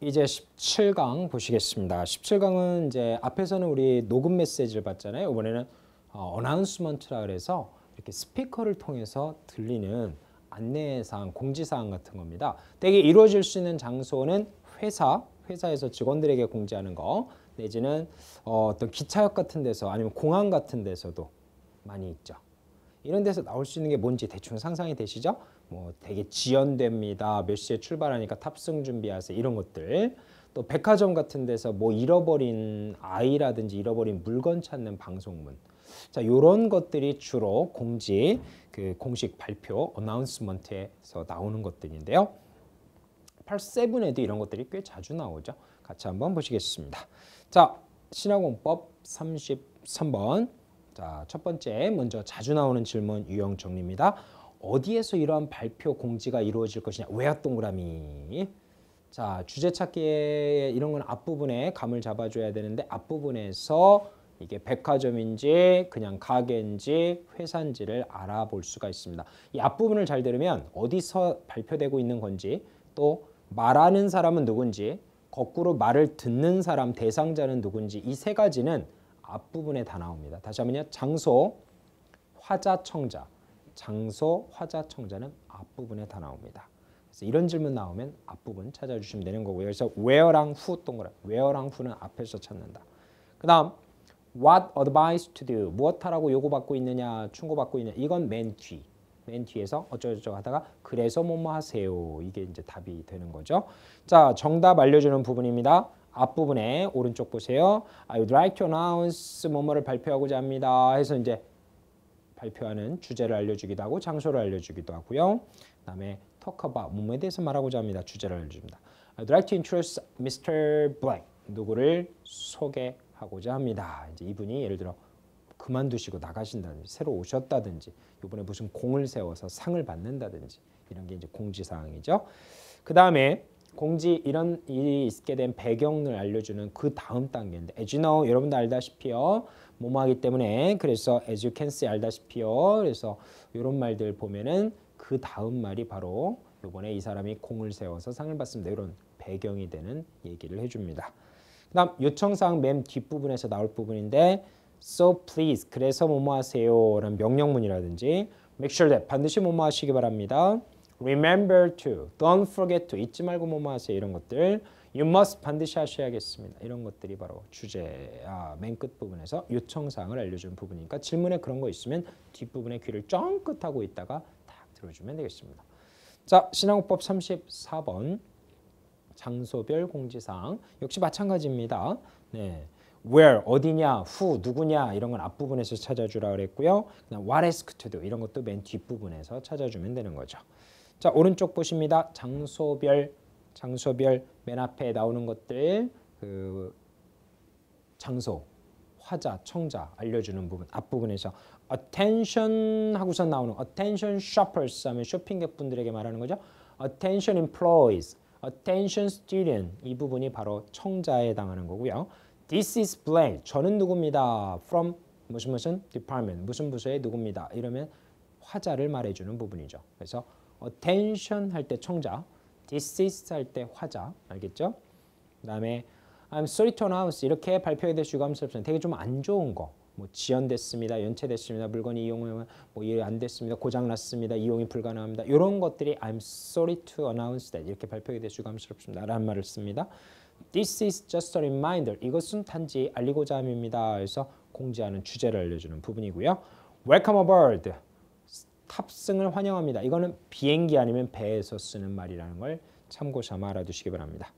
자, 이제 17강 보시겠습니다. 17강은 이제 앞에서는 우리 녹음 메시지를 봤잖아요. 이번에는 어, 어나운스먼트라 그래서 이렇게 스피커를 통해서 들리는 안내사항, 공지사항 같은 겁니다. 대개 이루어질 수 있는 장소는 회사, 회사에서 직원들에게 공지하는 거 내지는 어, 어떤 기차역 같은 데서 아니면 공항 같은 데서도 많이 있죠. 이런 데서 나올 수 있는 게 뭔지 대충 상상이 되시죠? 뭐 되게 지연됩니다. 몇 시에 출발하니까 탑승 준비하세요. 이런 것들. 또 백화점 같은 데서 뭐 잃어버린 아이라든지 잃어버린 물건 찾는 방송문. 자, 요런 것들이 주로 공지 그 공식 발표 어나운스먼트에서 나오는 것들인데요. 87에도 이런 것들이 꽤 자주 나오죠. 같이 한번 보시겠습니다. 자, 신화공법 33번. 자, 첫 번째 먼저 자주 나오는 질문 유형 정리입니다. 어디에서 이러한 발표 공지가 이루어질 것이냐? 외야 동그라미. 자, 주제 찾기에 이런 건 앞부분에 감을 잡아줘야 되는데 앞부분에서 이게 백화점인지 그냥 가게인지 회사인지를 알아볼 수가 있습니다. 이 앞부분을 잘 들으면 어디서 발표되고 있는 건지 또 말하는 사람은 누군지 거꾸로 말을 듣는 사람 대상자는 누군지 이 세 가지는 앞부분에 다 나옵니다. 다시 한번요. 장소, 화자, 청자. 장소, 화자, 청자는 앞부분에 다 나옵니다. 그래서 이런 질문 나오면 앞부분 찾아주시면 되는 거고요. 그래서 where랑 who 동그라 where랑 who는 앞에서 찾는다. 그 다음 what advice to do 무엇 하라고 요구받고 있느냐 충고받고 있느냐 이건 맨 뒤. 맨 뒤에서 어쩌고저쩌고 하다가 그래서 뭐뭐 하세요. 이게 이제 답이 되는 거죠. 자 정답 알려주는 부분입니다. 앞부분에 오른쪽 보세요. I would like to announce 뭐뭐를 발표하고자 합니다. 해서 이제 발표하는 주제를 알려주기도 하고 장소를 알려주기도 하고요. 그다음에 talk about 뭐뭐에 대해서 말하고자 합니다. 주제를 알려줍니다. I'd like to introduce Mr. Blank 누구를 소개하고자 합니다. 이제 이분이 예를 들어 그만두시고 나가신다든지 새로 오셨다든지 이번에 무슨 공을 세워서 상을 받는다든지 이런 게 이제 공지사항이죠. 그 다음에 공지 이런 일이 있게 된 배경을 알려주는 그 다음 단계인데 as you know 여러분도 알다시피요. 뭐뭐하기 때문에. 그래서 as you can see 알다시피요. 그래서 이런 말들 보면은 그 다음 말이 바로 이번에 이 사람이 공을 세워서 상을 받습니다. 이런 배경이 되는 얘기를 해줍니다. 그 다음 요청사항 맨 뒷부분에서 나올 부분인데 so please 그래서 뭐뭐 하세요? 라는 명령문이라든지 make sure that 반드시 뭐뭐 하시기 바랍니다 remember to, don't forget to, 잊지 말고 뭐뭐 하세요. 이런 것들. You must 반드시 하셔야겠습니다. 이런 것들이 바로 주제 아, 맨 끝부분에서 요청사항을 알려주는 부분이니까 질문에 그런 거 있으면 뒷부분에 귀를 쫑긋하고 있다가 딱 들어주면 되겠습니다. 자 신앙법 34번. 장소별 공지사항. 역시 마찬가지입니다. 네. where 어디냐, who 누구냐 이런 건 앞부분에서 찾아주라 그랬고요. what ask to do 이런 것도 맨 뒷부분에서 찾아주면 되는 거죠. 자 오른쪽 보십니다. 장소별 장소별 맨 앞에 나오는 것들 그 장소 화자 청자 알려주는 부분 앞부분에서 attention 하고서 나오는 attention shoppers 하면 쇼핑객 분들에게 말하는 거죠. attention employees, attention student 이 부분이 바로 청자에 해당하는 거고요. This is blank. 저는 누굽니다. From 무슨 무슨 department 무슨 부서의 누굽니다. 이러면 화자를 말해주는 부분이죠. 그래서 attention 할 때 청자, is 할때 화자, 알겠죠? 그다음에 I'm sorry to announce 이렇게 발표해야 될 유감스럽습니다. 되게 좀 안 좋은 거. 뭐 지연됐습니다. 연체됐습니다. 물건이 이용을 뭐안 됐습니다. 고장 났습니다. 이용이 불가능합니다. 이런 것들이 I'm sorry to announce that 이렇게 발표해야 될 유감스럽습니다. 라는 말을 씁니다. This is just a reminder. 이것은 단지 알리고자 함입니다. 그래서 공지하는 주제를 알려주는 부분이고요. Welcome aboard. 탑승을 환영합니다. 이거는 비행기 아니면 배에서 쓰는 말이라는 걸 참고 삼아 알아두시기 바랍니다.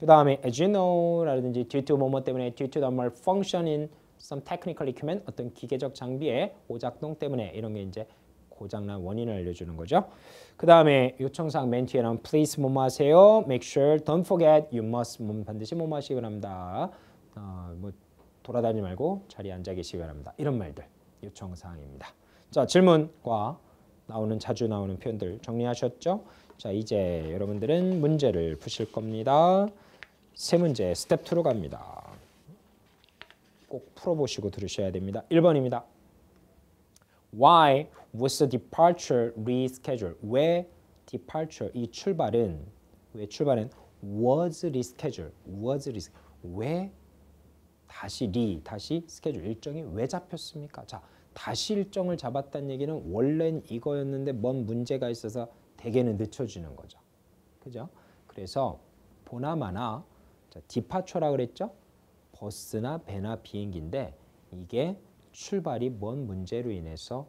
그 다음에 as you know라든지 due to 뭐뭐 때문에 due to the malfunction in some technical equipment 어떤 기계적 장비의 오작동 때문에 이런 게 이제 고장난 원인을 알려주는 거죠. 그 다음에 요청사항 맨 뒤에 나온 please 뭐뭐 하세요. make sure, don't forget, you must 뭐 반드시 뭐뭐 하시기 바랍니다. 어, 뭐 돌아다니지 말고 자리에 앉아 계시기 바랍니다. 이런 말들 요청사항입니다. 자 질문과 나오는 자주 나오는 표현들 정리하셨죠? 자 이제 여러분들은 문제를 푸실 겁니다. 세 문제 스텝 2로 갑니다. 꼭 풀어보시고 들으셔야 됩니다. 1번입니다. Why was the departure rescheduled? 왜 departure 이 출발은 왜 출발은 was rescheduled. was res 왜 다시 리 다시 스케줄 일정이 왜 잡혔습니까? 자, 다시 일정을 잡았다는 얘기는 원래는 이거였는데 뭔 문제가 있어서 대개는 늦춰지는 거죠. 그죠? 그래서 보나마나 자, 디파초라 그랬죠? 버스나 배나 비행기인데 이게 출발이 뭔 문제로 인해서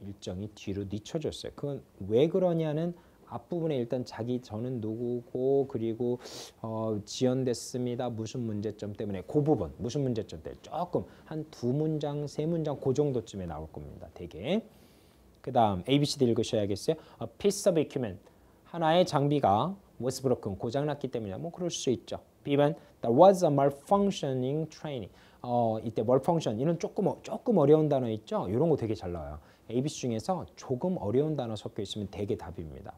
일정이 뒤로 늦춰졌어요. 그건 왜 그러냐는 앞부분에 일단 자기 저는 누구고 그리고 어, 지연됐습니다. 무슨 문제점 때문에 그 부분 무슨 문제점 때문에 조금 한 두 문장 세 문장 그 정도쯤에 나올 겁니다. 되게 그 다음 ABCD 읽으셔야겠어요. A piece of equipment 하나의 장비가 was broken 고장났기 때문이야. 뭐 그럴 수 있죠. B번 there was a malfunctioning training. 어 이때 malfunction 이는 조금 어, 조금 어려운 단어 있죠. 이런 거 되게 잘 나와요. ABC 중에서 조금 어려운 단어 섞여 있으면 되게 답입니다.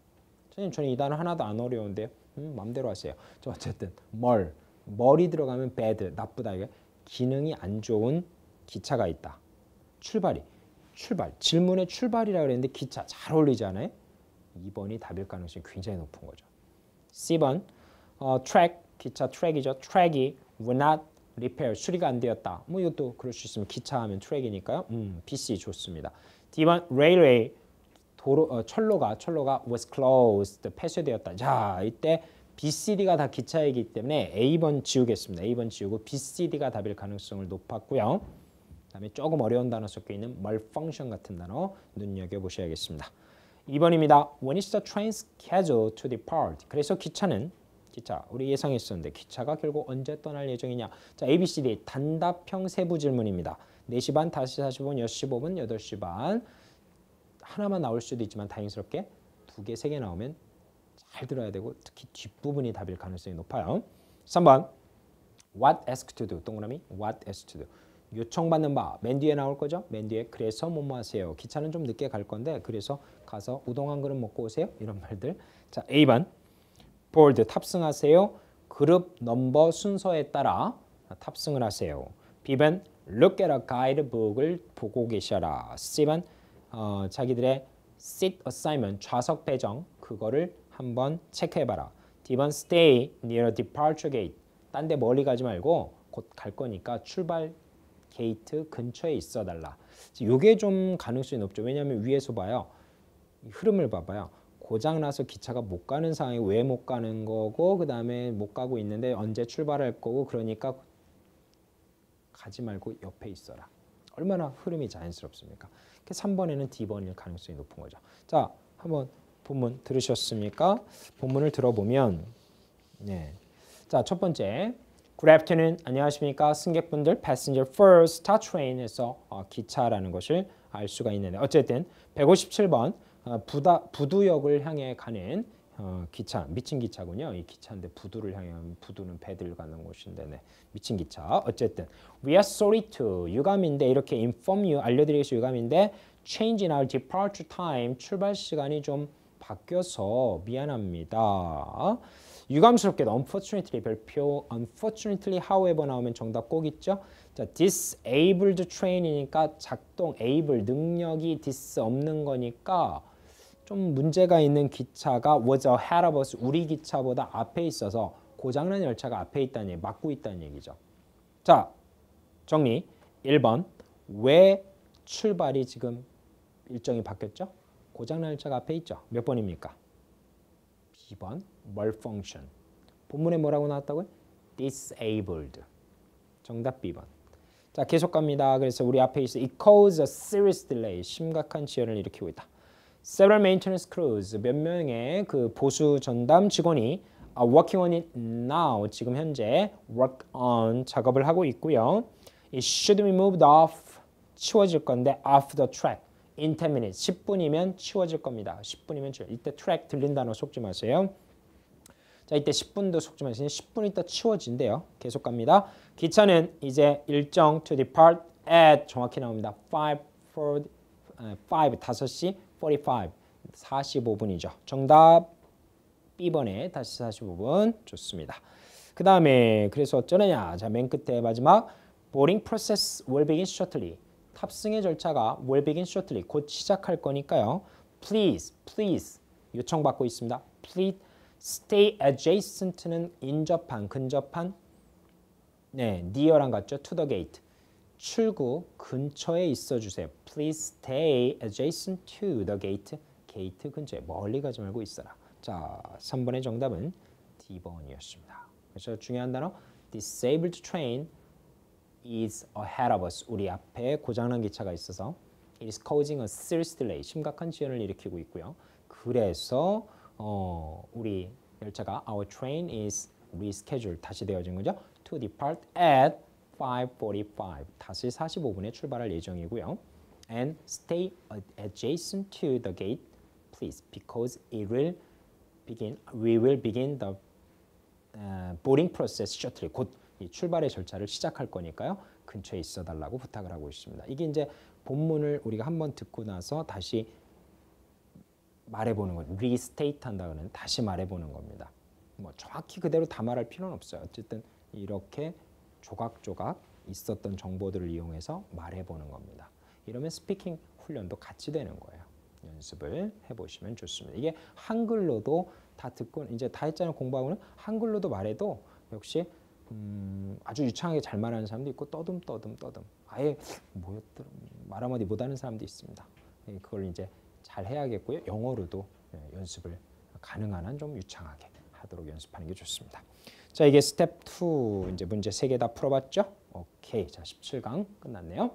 선생님 저는 이 단어 하나도 안 어려운데요. 음, 마음대로 하세요. 저 어쨌든 뭘 머리 들어가면 bad 나쁘다 이게 기능이 안 좋은 기차가 있다. 출발이 출발 질문의 출발이라 그랬는데 기차 잘 어울리지 않아요? 2번이 답일 가능성이 굉장히 높은 거죠. C번 어, 트랙 기차 트랙이죠. 트랙이 were not repair 수리가 안 되었다. 뭐 이것도 그럴 수 있으면 기차 하면 트랙이니까요. 음, BC 좋습니다. D번 railway 도로 어, 철로가 철로가 was closed 폐쇄되었다. 자 이때 BCD가 다 기차이기 때문에 A번 지우겠습니다. A번 지우고 BCD가 답일 가능성을 높았고요. 그다음에 조금 어려운 단어 섞여 있는 malfunction 같은 단어 눈여겨 보셔야겠습니다. 2번입니다. When is the train scheduled to depart? 그래서 기차는 기차 우리 예상했었는데 기차가 결국 언제 떠날 예정이냐? 자 A, B, C, D 단답형 세부 질문입니다. 4시 반, 5시 45분, 6시 15분, 8시 반 하나만 나올 수도 있지만 다행스럽게 두 개, 세 개 나오면 잘 들어야 되고 특히 뒷부분이 답일 가능성이 높아요. 3번 What asked to do 동그라미 What asked to do 요청받는 바 맨 뒤에 나올 거죠. 맨 뒤에 그래서 뭐뭐 하세요. 기차는 좀 늦게 갈 건데 그래서 가서 우동 한 그릇 먹고 오세요. 이런 말들. 자 A번 board 탑승하세요. 그룹 넘버 순서에 따라 탑승을 하세요. B번 look at a guidebook을 보고 계셔라. C번 어, 자기들의 seat assignment 좌석 배정 그거를 한번 체크해봐라. D번 stay near departure gate. 딴 데 멀리 가지 말고 곧 갈 거니까 출발 게이트 근처에 있어 달라. 이게 좀 가능성이 높죠. 왜냐하면 위에서 봐요. 흐름을 봐봐요. 고장 나서 기차가 못 가는 상황이 왜 못 가는 거고 그 다음에 못 가고 있는데 언제 출발할 거고 그러니까 가지 말고 옆에 있어라. 얼마나 흐름이 자연스럽습니까? 3번에는 D번일 가능성이 높은 거죠. 자, 한번 본문 들으셨습니까? 본문을 들어보면 네. 자, 첫 번째 Good afternoon. 안녕하십니까? 승객분들 passenger first start train에서 어, 기차라는 것을 알 수가 있는데 어쨌든 157번 어, 부다, 부두역을 향해 가는 어, 기차 미친 기차군요. 이 기차인데 부두를 향해 가면 부두는 배들 가는 곳인데 네. 미친 기차. 어쨌든 we are sorry to 유감인데 이렇게 inform you 알려드리겠습니다. 유감인데 change in our departure time 출발 시간이 좀 바뀌어서 미안합니다. 유감스럽게도 unfortunately 별표 unfortunately however 나오면 정답 꼭 있죠. 자, disabled train이니까 작동 able 능력이 dis 없는 거니까 좀 문제가 있는 기차가 was ahead of us 우리 기차보다 앞에 있어서 고장난 열차가 앞에 있다는 얘기, 막고 있다는 얘기죠. 자, 정리. 1번. 왜 출발이 지금 일정이 바뀌었죠? 고장난 열차가 앞에 있죠. 몇 번입니까? B번. malfunction. 본문에 뭐라고 나왔다고요? disabled. 정답 B번. 자, 계속 갑니다. 그래서 우리 앞에 있어 it caused a serious delay. 심각한 지연을 일으키고 있다. Several maintenance crews. 몇 명의 그 보수 전담 직원이 are working on it now. 지금 현재 work on 작업을 하고 있고요. It should be moved off. 치워질 건데 off the track. in 10 minutes. 10분이면 치워질 겁니다. 10분이면 치워. 이때 트랙 들린 단어 속지 마세요. 자, 이때 10분도 속지 마세요. 10분 있다 치워진대요. 계속 갑니다. 기차는 이제 일정 to depart at 정확히 나옵니다. 5 for 5 5시 45 45분이죠. 정답 B번에 다시 45분 좋습니다. 그 다음에 그래서 어쩌느냐 자 맨 끝에 마지막 boarding process will begin shortly 탑승의 절차가 will begin shortly 곧 시작할 거니까요. Please, please 요청받고 있습니다. Please stay adjacent는 인접한, 근접한 네, near랑 같죠? to the gate. 출구 근처에 있어 주세요. Please stay adjacent to the gate. 게이트 근처에 멀리 가지 말고 있어라. 자, 3번의 정답은 D번이었습니다. 그래서 중요한 단어 disabled train is ahead of us. 우리 앞에 고장난 기차가 있어서 it is causing a serious delay. 심각한 지연을 일으키고 있고요. 그래서 어, 우리 열차가 our train is rescheduled 다시 되어진 거죠. to depart at 5:45. 5시 45분에 출발할 예정이고요. and stay adjacent to the gate please because it will begin we will begin the 어, boarding process shortly 곧이 출발의 절차를 시작할 거니까요. 근처에 있어 달라고 부탁을 하고 있습니다. 이게 이제 본문을 우리가 한번 듣고 나서 다시 말해보는 거, 리스테이트 한다고는 다시 말해보는 겁니다. 뭐 정확히 그대로 다 말할 필요는 없어요. 어쨌든 이렇게 조각조각 있었던 정보들을 이용해서 말해보는 겁니다. 이러면 스피킹 훈련도 같이 되는 거예요. 연습을 해보시면 좋습니다. 이게 한글로도 다 듣고 이제 다 했잖아요. 공부하고는 한글로도 말해도 역시 음, 아주 유창하게 잘 말하는 사람도 있고 떠듬 떠듬 떠듬 아예 뭐였더라 말 한마디 못하는 사람도 있습니다. 예, 그걸 이제 잘 해야겠고요. 영어로도 예, 연습을 가능한 한 좀 유창하게 하도록 연습하는 게 좋습니다. 자 이게 스텝 2 이제 문제 세개다 풀어봤죠? 오케이 자 17강 끝났네요.